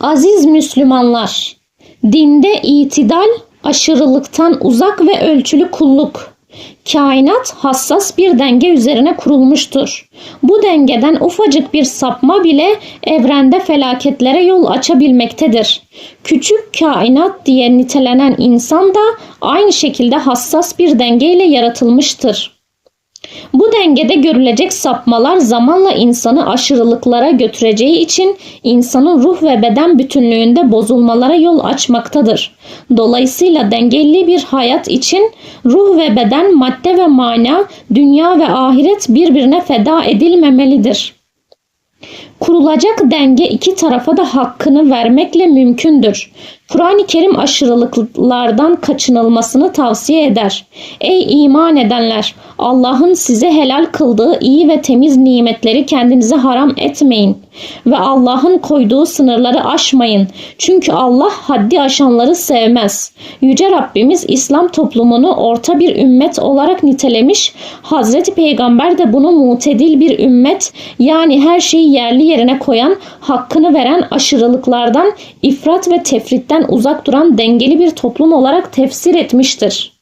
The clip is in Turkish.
Aziz Müslümanlar, dinde itidal, aşırılıktan uzak ve ölçülü kulluk. Kainat hassas bir denge üzerine kurulmuştur. Bu dengeden ufacık bir sapma bile evrende felaketlere yol açabilmektedir. Küçük kainat diye nitelenen insan da aynı şekilde hassas bir dengeyle yaratılmıştır. Bu dengede görülecek sapmalar zamanla insanı aşırılıklara götüreceği için insanın ruh ve beden bütünlüğünde bozulmalara yol açmaktadır. Dolayısıyla dengeli bir hayat için ruh ve beden, madde ve mana, dünya ve ahiret birbirine feda edilmemelidir. Kurulacak denge iki tarafa da hakkını vermekle mümkündür. Kur'an-ı Kerim aşırılıklardan kaçınılmasını tavsiye eder. Ey iman edenler! Allah'ın size helal kıldığı iyi ve temiz nimetleri kendinize haram etmeyin ve Allah'ın koyduğu sınırları aşmayın. Çünkü Allah haddi aşanları sevmez. Yüce Rabbimiz İslam toplumunu orta bir ümmet olarak nitelemiş. Hazreti Peygamber de bunu mutedil bir ümmet yani her şeyi yerli yerine koyan, hakkını veren aşırılıklardan, ifrat ve tefritten uzak duran dengeli bir toplum olarak tefsir etmiştir.